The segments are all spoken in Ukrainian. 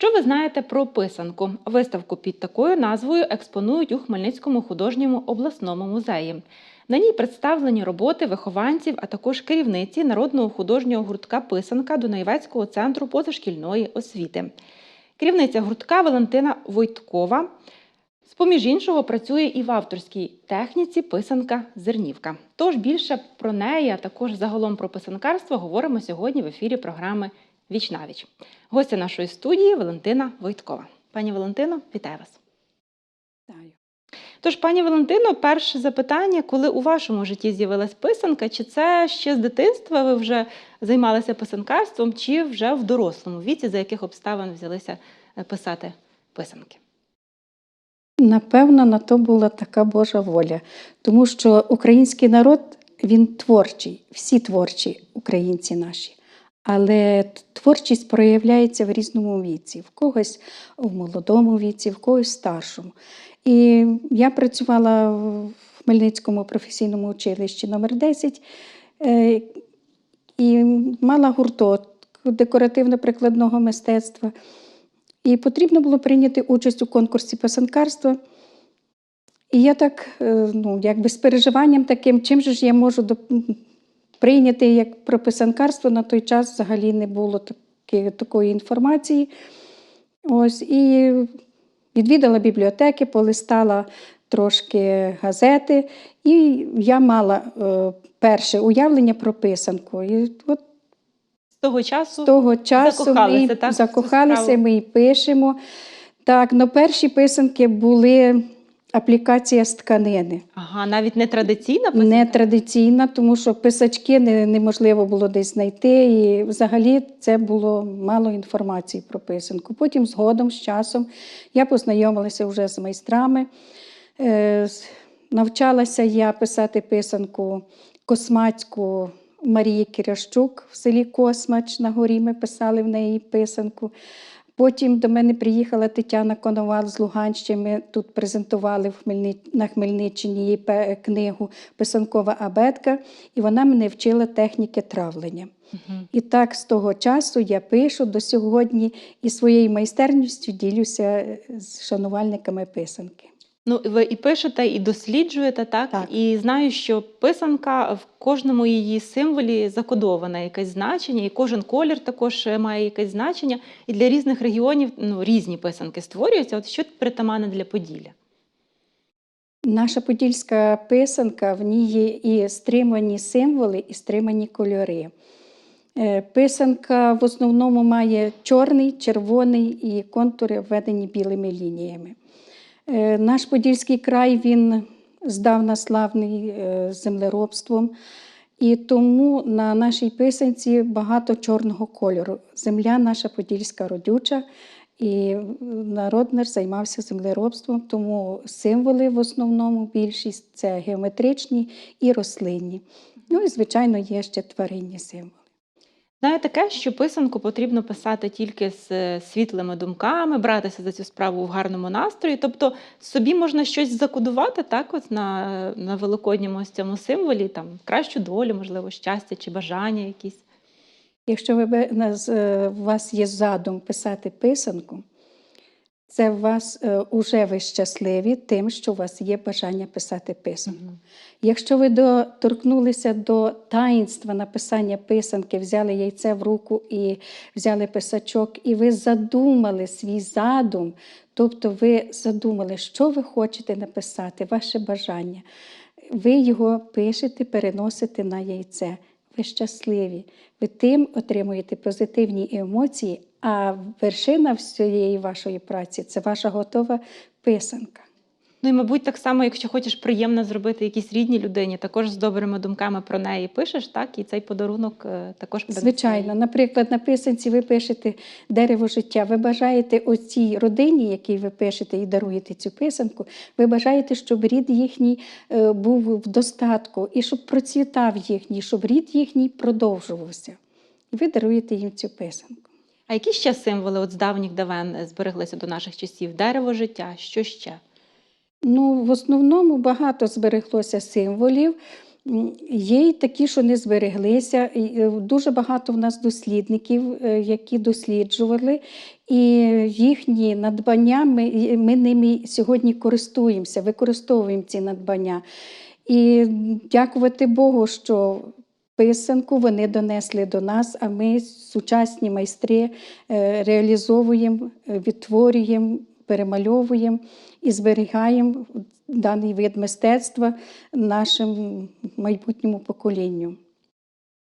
Що ви знаєте про писанку? Виставку під такою назвою експонують у Хмельницькому художньому обласному музеї. На ній представлені роботи вихованців, а також керівниці народного художнього гуртка Писанка Дунаєвецького центру позашкільної освіти. Керівниця гуртка Валентина Войткова. З-поміж іншого працює і в авторській техніці писанка зернівка. Тож більше про неї, а також загалом про писанкарство говоримо сьогодні в ефірі програми Віч навіч. Гостя нашої студії Валентина Войткова. Пані Валентино, вітаю вас. Вітаю. Тож, пані Валентино, перше запитання, коли у вашому житті з'явилась писанка, чи це ще з дитинства ви вже займалися писанкарством, чи вже в дорослому віці, за яких обставин взялися е, писати писанки? Напевно, на то була така Божа воля, тому що український народ він творчий, всі творчі українці наші. Але творчість проявляється в різному віці, в когось в молодому віці, в когось в старшому. І я працювала в Хмельницькому професійному училищі номер 10 е, і мала гурток декоративно-прикладного мистецтва. І потрібно було прийняти участь у конкурсі писанкарства. І я так, е, ну, якби з переживанням таким, чим же ж я можу доп- прийняти як про писанкарство на той час взагалі не було таки, такої інформації. Ось, і відвідала бібліотеки, полистала трошки газети, і я мала е, перше уявлення про писанку. І от З того часу з того часу закохалися, ми так, закохалися, ми і пишемо. Так, ну перші писанки були аплікація з тканини. ага, навіть не традиційна писанка? Не традиційна, тому що писачки не, неможливо було десь знайти. І взагалі це було мало інформації про писанку. Потім, згодом, з часом, я познайомилася вже з майстрами. Е, навчалася я писати писанку космацьку Марії Кірящук в селі Космач на горі. Ми писали в неї писанку. Потім до мене приїхала Тетяна Коновал з Луганщини. Ми тут презентували в Хмельни... на Хмельниччині її книгу Писанкова абетка, і вона мене вчила техніки травлення. Мгм. І так з того часу я пишу до сьогодні і своєю майстерністю ділюся е, з шанувальниками писанки. Ну, ви і пишете, і досліджуєте, так? Так. І знаю, що писанка в кожному її символі закодоване якесь значення, і кожен колір також е, має якесь значення. І для різних регіонів ну, різні писанки створюються. От що притаманне для Поділля? Наша подільська писанка, в ній є і стримані символи, і стримані кольори. Е, Писанка в основному має чорний, червоний і контури введені білими лініями. Е, Наш Подільський край він здавна славний е, землеробством, і тому на нашій писанці багато чорного кольору. Земля наша подільська родюча, і народ наш займався землеробством, тому символи в основному більшість це геометричні і рослинні. Ну і, звичайно, є ще тваринні символи. Знаю таке, що писанку потрібно писати тільки з е, світлими думками, братися за цю справу в гарному настрої. Тобто собі можна щось закодувати так, от на, на великодньому ось цьому символі, там кращу долю, можливо, щастя чи бажання якісь. Якщо ви, е, у вас є задум писати писанку, це у вас е, уже ви щасливі тим, що у вас є бажання писати писанку. Якщо ви доторкнулися до таїнства написання писанки, взяли яйце в руку і взяли писачок, і ви задумали свій задум, тобто ви задумали, що ви хочете написати, ваше бажання. Ви його пишете, переносите на яйце. Ви щасливі. Ви тим отримуєте позитивні емоції, а вершина всієї вашої праці це ваша готова писанка. Ну і, мабуть, так само, якщо хочеш приємно зробити якійсь рідній людині, також з добрими думками про неї пишеш, так, і цей подарунок е, також принесе Звичайно, наприклад, на писанці ви пишете дерево життя. Ви бажаєте оцій родині, якій ви пишете і даруєте цю писанку, ви бажаєте, щоб рід їхній е, був в достатку і щоб процвітав їхній, щоб рід їхній продовжувався. І ви даруєте їм цю писанку. А які ще символи от з давніх давен е, збереглися до наших часів? Дерево життя, що ще? Ну, в основному багато збереглося символів. Є й такі, що не збереглися. Е, Дуже багато в нас дослідників, е, які досліджували, і їхні надбання ми, ми ними сьогодні користуємося, використовуємо ці надбання. І дякувати Богу, що писанку вони донесли до нас, а ми, сучасні майстри, е, реалізовуємо, е, відтворюємо, перемальовуємо і зберігаємо даний вид мистецтва нашим майбутньому поколінню.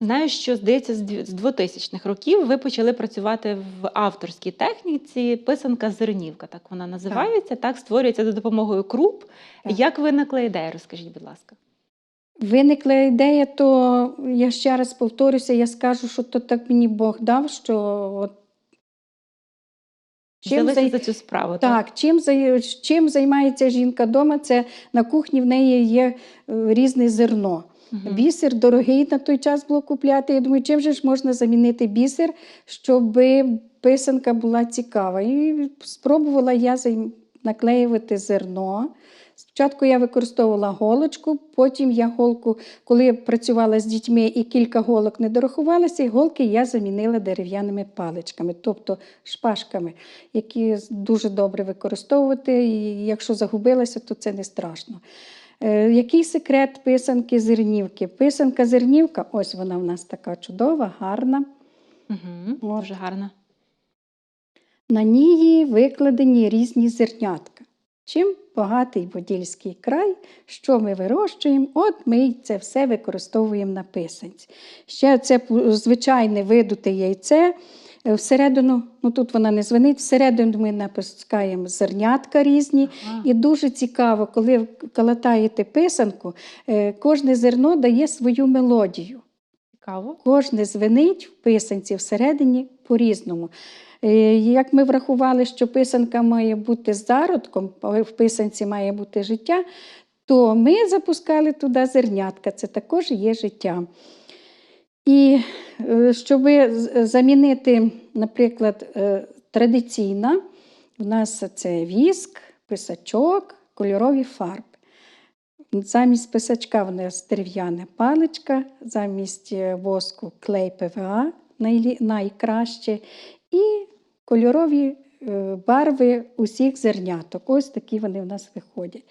Знаю, що здається, з 2000-х років ви почали працювати в авторській техніці писанка зернівка. Так вона називається. Так, створюється за допомогою круп. Так. Як виникла ідея? Розкажіть, будь ласка. Виникла ідея, то я ще раз повторюся, я скажу, що то так мені Бог дав, що от Чим зай- за цю справу. Так, чим, зай- чим займається жінка вдома, це на кухні в неї є е, різне зерно. Мгм. Бісер дорогий на той час було купляти. Я думаю, чим же ж можна замінити бісер, щоб писанка була цікава. І спробувала я займ- наклеювати зерно. Спочатку я використовувала голочку, потім я голку, коли я працювала з дітьми і кілька голок не дорахувалося, і голки я замінила дерев'яними паличками, тобто шпажками, які дуже добре використовувати. І якщо загубилася, то це не страшно. Е, Який секрет писанки зернівки? Писанка зернівка, ось вона в нас така чудова, гарна. От. Дуже гарно. На ній викладені різні зернятка. Чим багатий Подільський край, що ми вирощуємо, от ми це все використовуємо на писанці. Ще це звичайне видуте яйце. Е, Всередину, ну тут вона не звенить, всередину ми напускаємо зернятка різні. Ага. І дуже цікаво, коли калатаєте писанку, е, кожне зерно дає свою мелодію. Цікаво. Кожне звенить в писанці всередині по-різному. Е, Як ми врахували, що писанка має бути зародком, в писанці має бути життя, то ми запускали туди зернятка, це також є життя. І е, щоб замінити, наприклад, е, традиційна, у нас це віск, писачок, кольорові фарби. Замість писачка в нас дерев'яна паличка, замість воску клей ПВА найкраще. І кольорові е, барви усіх зерняток. Ось такі вони в нас виходять.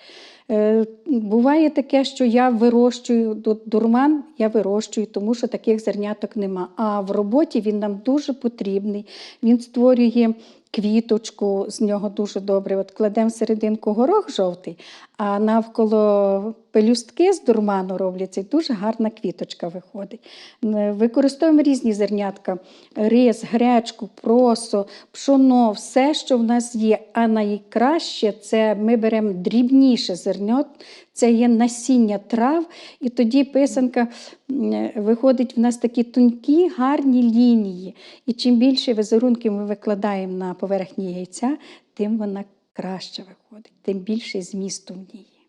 Е, Буває таке, що я вирощую дурман, я вирощую, тому що таких зерняток нема. А в роботі він нам дуже потрібний. Він створює квіточку, з нього дуже добре. От кладемо серединку горох жовтий, а навколо пелюстки з дурману робляться, і дуже гарна квіточка виходить. Е, Використовуємо різні зернятка: рис, гречку, просо, пшоно, все, що в нас є. А найкраще це ми беремо дрібніше зернят, це є насіння трав, і тоді писанка е, виходить в нас такі тонкі, гарні лінії. І чим більше візерунків ми викладаємо на поверхні яйця, тим вона краще виходить, тим більше змісту в ній.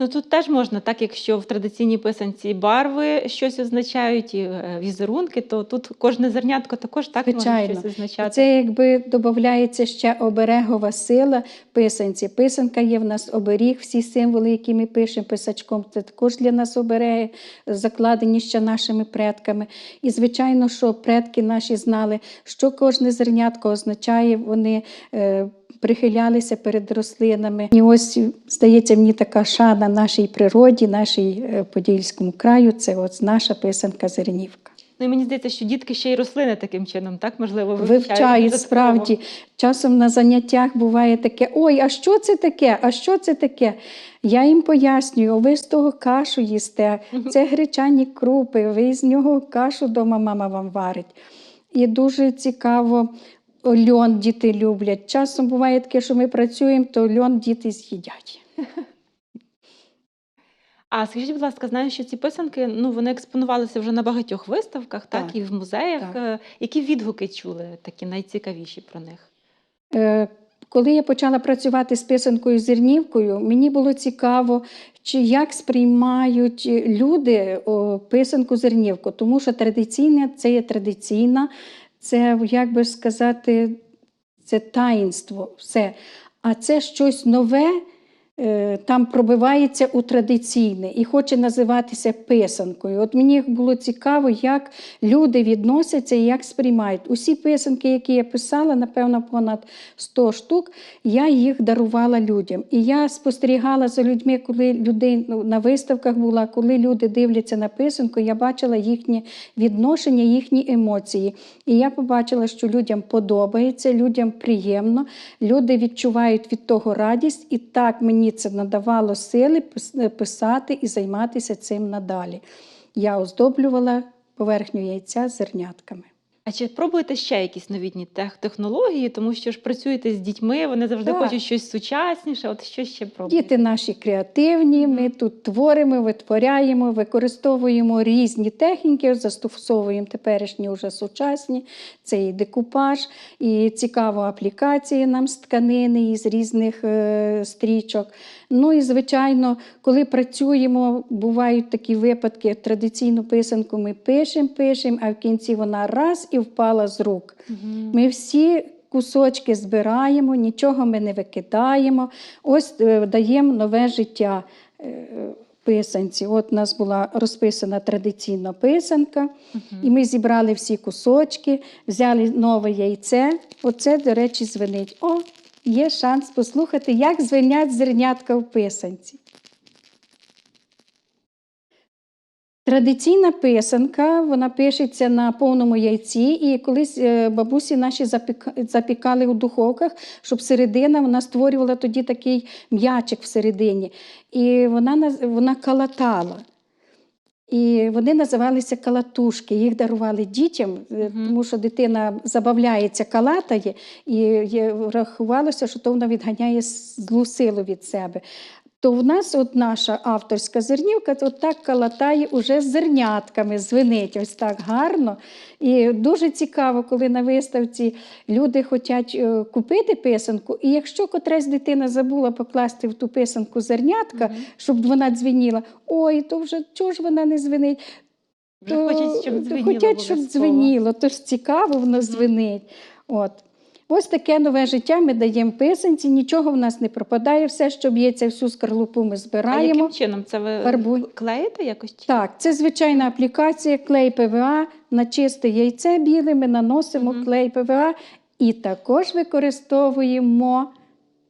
Ну тут теж можна, так якщо в традиційній писанці барви щось означають, і е, візерунки, то тут кожне зернятко також так Звичайно. може щось означати. Це якби додається ще оберегова сила писанці. Писанка є в нас оберіг, всі символи, які ми пишемо писачком, це також для нас обереги, закладені ще нашими предками. І, звичайно, що предки наші знали, що кожне зернятко означає, вони. Прихилялися перед рослинами. І ось здається, мені така шана нашій природі, нашій е, Подільському краю. Це от наша писанка зернівка. Ну і мені здається, що дітки ще й рослини таким чином, так можливо, Вивчають справді. Часом на заняттях буває таке: ой, а що це таке? А що це таке? Я їм пояснюю, ви з того кашу їсте, це гречані крупи, ви з нього кашу дома мама вам варить. І дуже цікаво, льон діти люблять. Часом буває таке, що ми працюємо, то льон діти з'їдять. А скажіть, будь ласка, знаю, що ці писанки ну вони експонувалися вже на багатьох виставках, так, Так, і в музеях. так. Е, Які відгуки чули такі найцікавіші про них? Е, Коли я почала працювати з писанкою зернівкою, мені було цікаво, чи як сприймають люди о, писанку зернівку, тому що традиційна це є традиційна, це, як би сказати, це таїнство, все. А це щось нове. Е, там пробивається у традиційне і хоче називатися писанкою. От мені було цікаво, як люди відносяться і як сприймають. Усі писанки, які я писала, напевно, понад 100 штук, я їх дарувала людям. І я спостерігала за людьми, коли людей ну, на виставках була, коли люди дивляться на писанку, я бачила їхнє відношення, їхні емоції. І я побачила, що людям подобається, людям приємно, люди відчувають від того радість, і так мені це надавало сили писати і займатися цим надалі. Я оздоблювала поверхню яйця зернятками. А чи пробуєте ще якісь новітні тех- технології, тому що ж працюєте з дітьми, вони завжди Так. хочуть щось сучасніше. От що ще пробуєте? Діти наші креативні, ми тут творимо, витворяємо, використовуємо різні техніки, застосовуємо теперішні вже сучасні. Це і декупаж, і цікава аплікація нам з тканини із різних е, стрічок. Ну і звичайно, коли працюємо, бувають такі випадки. Традиційну писанку ми пишемо, пишемо, а в кінці вона раз і впала з рук. Мгм. Ми всі кусочки збираємо, нічого ми не викидаємо. Ось е, даємо нове життя е, писанці. От у нас була розписана традиційна писанка, і ми зібрали всі кусочки, взяли нове яйце. Оце, до речі, звенить. О, є шанс послухати, як звенять зернятка в писанці. Традиційна писанка, вона пишеться на повному яйці, і колись е, бабусі наші запікали у духовках, щоб середина вона створювала тоді такий м'ячик всередині. І вона, вона калатала. І вони називалися калатушки. Їх дарували дітям, е, тому що дитина забавляється, калатає, і рахувалося, що то вона відганяє злу силу від себе. То в нас от наша авторська зернівка от так калатає уже з зернятками, звенить ось так гарно. І дуже цікаво, коли на виставці люди хочуть е, купити писанку, і якщо котрась дитина забула покласти в ту писанку зернятка, щоб вона дзвеніла, ой, то вже чого ж вона не звенить? Вже хочуть, щоб дзвеніло Хотять, щоб дзвеніло, то ж цікаво, воно дзвенить. От. Ось таке нове життя ми даємо писанці, нічого в нас не пропадає, все, що б'ється, всю скорлупу ми А збираємо. яким чином це ви фарбуй. клеїте якось? чи- Так, це звичайна аплікація, клей ПВА на чисте яйце біле ми наносимо Мгм. клей ПВА і також використовуємо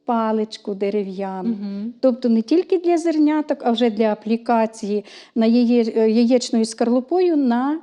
паличку дерев'яну. Мгм. Тобто не тільки для зерняток, а вже для аплікації на яє- яєчною скорлупою на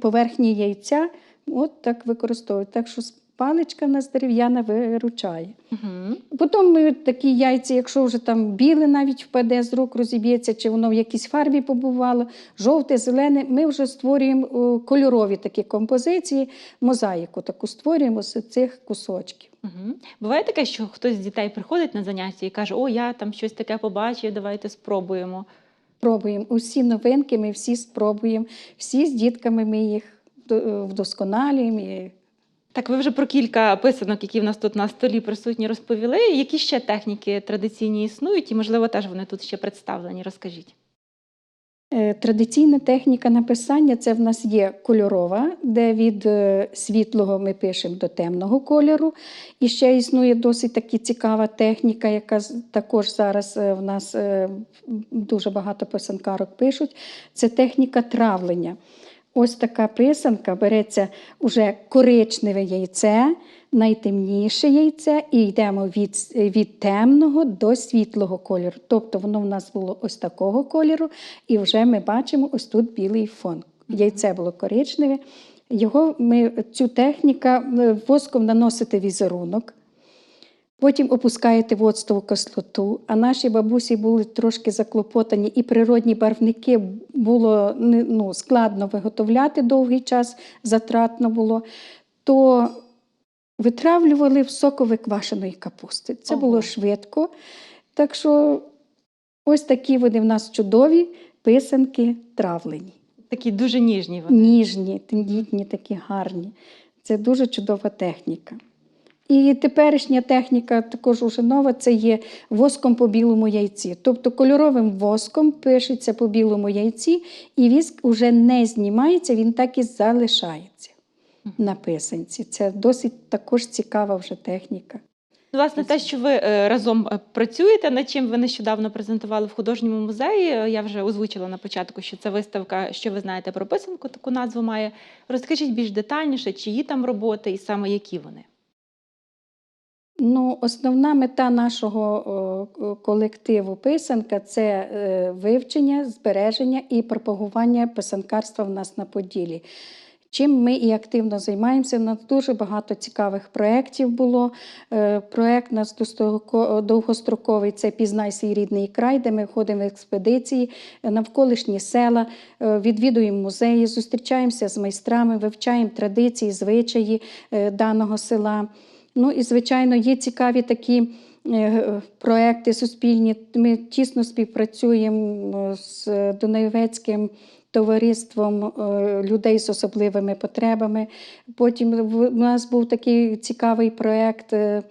поверхні яйця. От так використовують. Так що паличка в нас дерев'яна виручає. Мгм. Потім ми такі яйця, якщо вже там біле навіть впаде з рук, розіб'ється, чи воно в якійсь фарбі побувало, жовте, зелене, ми вже створюємо кольорові такі композиції, мозаїку таку створюємо з цих кусочків. Мгм. Буває таке, що хтось з дітей приходить на заняття і каже: О, я там щось таке побачив, давайте спробуємо. Пробуємо усі новинки, ми всі спробуємо, всі з дітками ми їх вдосконалюємо. Так, ви вже про кілька писанок, які в нас тут на столі присутні, розповіли. Які ще техніки традиційні існують, і, можливо, теж вони тут ще представлені. Розкажіть. Е, Традиційна техніка написання це в нас є кольорова, де від е, світлого ми пишемо до темного кольору. І ще існує досить таки цікава техніка, яка також зараз е, в нас дуже багато писанкарок пишуть. Це техніка травлення. Ось така писанка береться уже коричневе яйце, найтемніше яйце, і йдемо від, від темного до світлого кольору. Тобто воно в нас було ось такого кольору, і вже ми бачимо ось тут білий фон. Яйце було коричневе. Його ми, цю техніку е, воском наносите візерунок. Потім опускаєте в оцтову кислоту, а наші бабусі були трошки заклопотані, і природні барвники було ну, складно виготовляти довгий час, затратно було, то витравлювали в соковик квашеної капусти. Це Ого. було швидко. Так що ось такі вони в нас чудові писанки травлені. Такі дуже ніжні вони. Ніжні, тендітні, такі гарні. Це дуже чудова техніка. І теперішня техніка, також уже нова, це є воском по білому яйці. Тобто кольоровим воском пишеться по білому яйці, і віск уже не знімається, він так і залишається на писанці. Це досить також цікава вже техніка. Ну, власне, те, що ви е, разом е, працюєте, над чим ви нещодавно презентували в художньому музеї. е, Я вже озвучила на початку, що це виставка, що ви знаєте про писанку, таку назву має. Розкажіть більш детальніше, чиї там роботи і саме які вони. Ну, основна мета нашого колективу писанка це е, вивчення, збереження і пропагування писанкарства в нас на Поділі. Чим ми і активно займаємося. У нас дуже багато цікавих проєктів було. Е, Проєкт нас довгостроковий це Пізнай свій рідний край, де ми ходимо в експедиції навколишні села, е, відвідуємо музеї, зустрічаємося з майстрами, вивчаємо традиції, звичаї даного села. Ну і, звичайно, є цікаві такі е, проекти суспільні. Ми тісно співпрацюємо з Дунаєвецьким товариством е, людей з особливими потребами. Потім в- нас був такий цікавий проєкт е,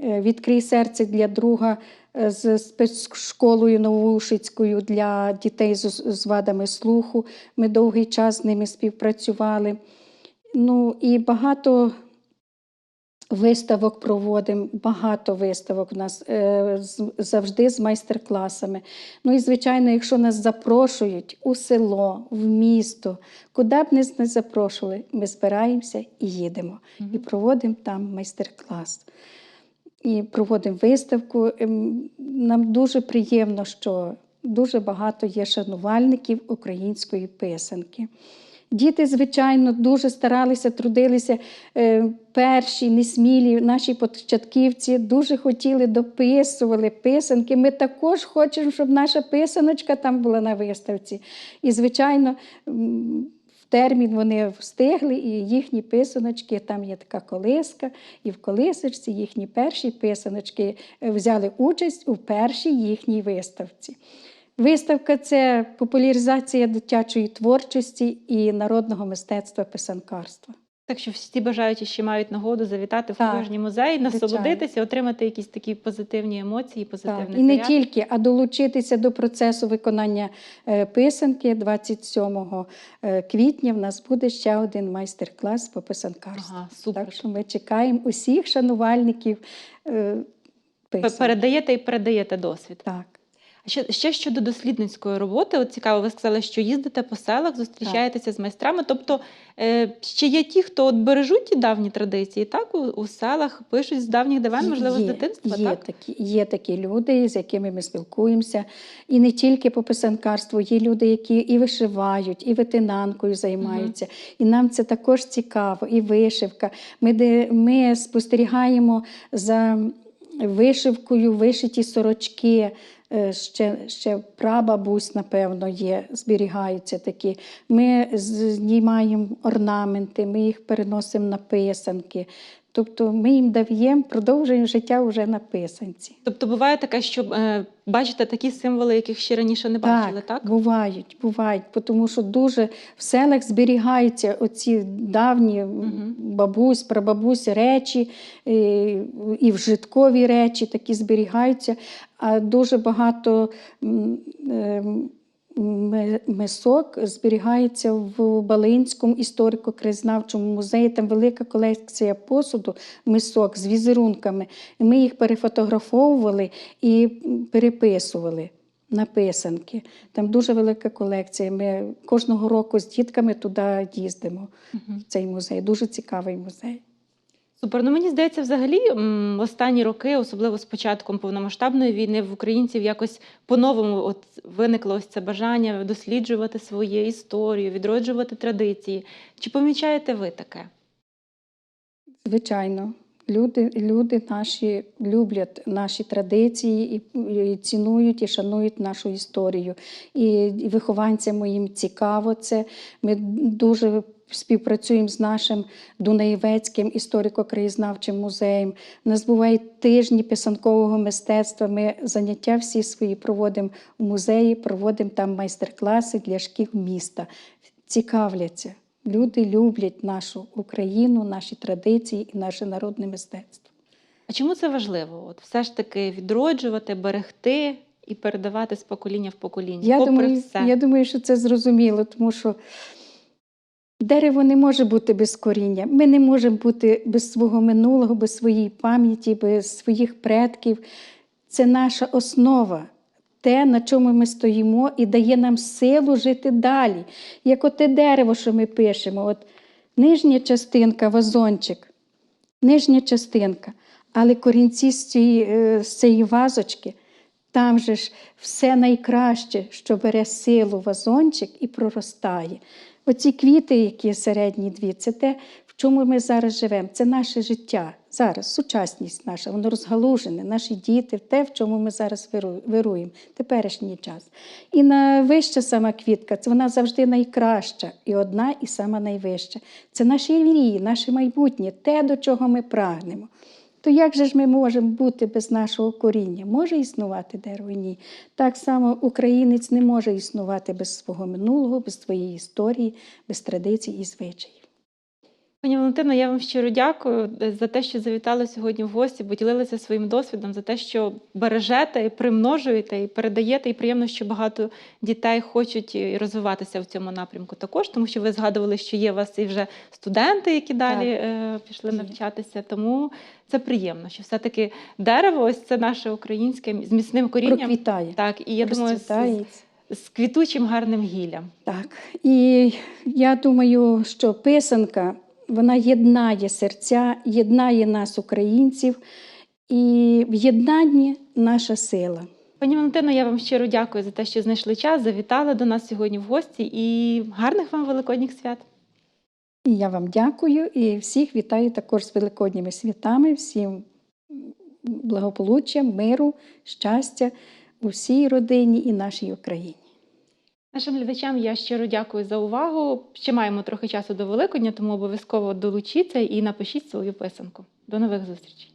е, Відкрий серце для друга е, з спецшколою Новоушицькою для дітей з вадами слуху. Ми довгий час з ними співпрацювали. Ну і багато Виставок проводимо, багато виставок у нас е, завжди з майстер-класами. Ну і, звичайно, якщо нас запрошують у село, в місто, куди б нас не запрошували, ми збираємося і їдемо. І проводимо там майстер-клас. І проводимо виставку. Ем, Нам дуже приємно, що дуже багато є шанувальників української писанки. Діти, звичайно, дуже старалися, трудилися. Е, Перші, несмілі, наші початківці дуже хотіли, дописували писанки. Ми також хочемо, щоб наша писаночка там була на виставці. І, звичайно, в термін вони встигли, і їхні писаночки, там є така колиска, і в колисочці їхні перші писаночки е, взяли участь у першій їхній виставці. Виставка це популяризація дитячої творчості і народного мистецтва писанкарства. Так що всі бажаючі ще мають нагоду завітати в художній музей, звичайно. насолодитися, отримати якісь такі позитивні емоції, позитивний Так, і не заряд. тільки, а долучитися до процесу виконання е, писанки 27 е, квітня. В нас буде ще один майстер-клас по писанкарству. Ага, супер. Так що ми чекаємо усіх шанувальників е, писанки. Передаєте і передаєте досвід. Так. Ще, ще щодо дослідницької роботи, от цікаво, ви сказали, що їздите по селах, зустрічаєтеся з майстрами. Тобто е, ще є ті, хто от бережуть ті давні традиції, так? У, у селах пишуть з давніх давен, можливо, з дитинства, є так? Такі, є такі люди, з якими ми спілкуємося. І не тільки по писанкарству, є люди, які і вишивають, і ветенанкою займаються. І нам це також цікаво, і вишивка. Ми, де, ми спостерігаємо за вишивкою, вишиті сорочки. Е, Ще, ще прабабусь, напевно, є, зберігаються такі. Ми знімаємо орнаменти, ми їх переносимо на писанки. Тобто ми їм даємо, продовжуємо життя вже на писанці. Тобто буває таке, що е, бачите такі символи, яких ще раніше не бачили, так? Так, бувають, бувають, тому що дуже в селах зберігаються оці давні Мгм. бабусь, прабабусь речі, е, і вжиткові речі такі зберігаються, а дуже багато м- мисок зберігається в Балинському історико-краєзнавчому музеї. Там велика колекція посуду, мисок з візерунками. Ми їх перефотографовували і переписували на писанки. Там дуже велика колекція. Ми кожного року з дітками туди їздимо, в цей музей. Дуже цікавий музей. Супер. Ну мені здається, взагалі м, останні роки, особливо з початком повномасштабної війни, в українців якось по-новому от виникло ось це бажання досліджувати свою історію, відроджувати традиції. Чи помічаєте ви таке? Звичайно, люди, люди наші люблять наші традиції і, і цінують і шанують нашу історію. І, і вихованцям моїм цікаво це. Ми дуже співпрацюємо з нашим Дунаєвецьким історико-краєзнавчим музеєм. У нас бувають тижні писанкового мистецтва. Ми заняття всі свої проводимо в музеї, проводимо там майстер-класи для шкіл міста. Цікавляться. Люди люблять нашу Україну, наші традиції і наше народне мистецтво. А чому це важливо? От все ж таки відроджувати, берегти і передавати з покоління в покоління. Я попри думаю, все. я думаю, що це зрозуміло, тому що Дерево не може бути без коріння. Ми не можемо бути без свого минулого, без своєї пам'яті, без своїх предків. Це наша основа, те, на чому ми стоїмо, і дає нам силу жити далі. Як оте дерево, що ми пишемо, от нижня частинка, вазончик, нижня частинка, але корінці з цієї, е, з цієї вазочки, там же ж все найкраще, що бере силу вазончик і проростає. Оці квіти, які середні дві, це те, в чому ми зараз живемо. Це наше життя. Зараз сучасність наша, воно розгалужене, наші діти, те, в чому ми зараз вируємо, теперішній час. І найвища сама квітка, це вона завжди найкраща, і одна, і сама найвища. Це наші мрії, наше майбутнє, те, до чого ми прагнемо. То як же ж ми можемо бути без нашого коріння? Може існувати дерево? Ні. Так само українець не може існувати без свого минулого, без своєї історії, без традицій і звичаїв. Пані Валентино, я вам щиро дякую е, за те, що завітали сьогодні в гості, поділилися своїм досвідом, за те, що бережете і примножуєте, і передаєте. І приємно, що багато дітей хочуть розвиватися в цьому напрямку також, тому що ви згадували, що є у вас і вже студенти, які далі е, пішли Є. навчатися. Тому це приємно, що все-таки дерево, ось це наше українське з міцним корінням. Проквітає. Так, і я думаю, з, з квітучим гарним гіллям. Так. І я думаю, що писанка вона єднає серця, єднає нас, українців, і в єднанні наша сила. Пані Валентино, я вам щиро дякую за те, що знайшли час, завітали до нас сьогодні в гості і гарних вам великодніх свят. І я вам дякую і всіх вітаю також з великодніми святами, всім благополуччя, миру, щастя у всій родині і нашій Україні. Нашим глядачам я щиро дякую за увагу. Ще маємо трохи часу до Великодня, тому обов'язково долучіться і напишіть свою писанку. До нових зустрічей.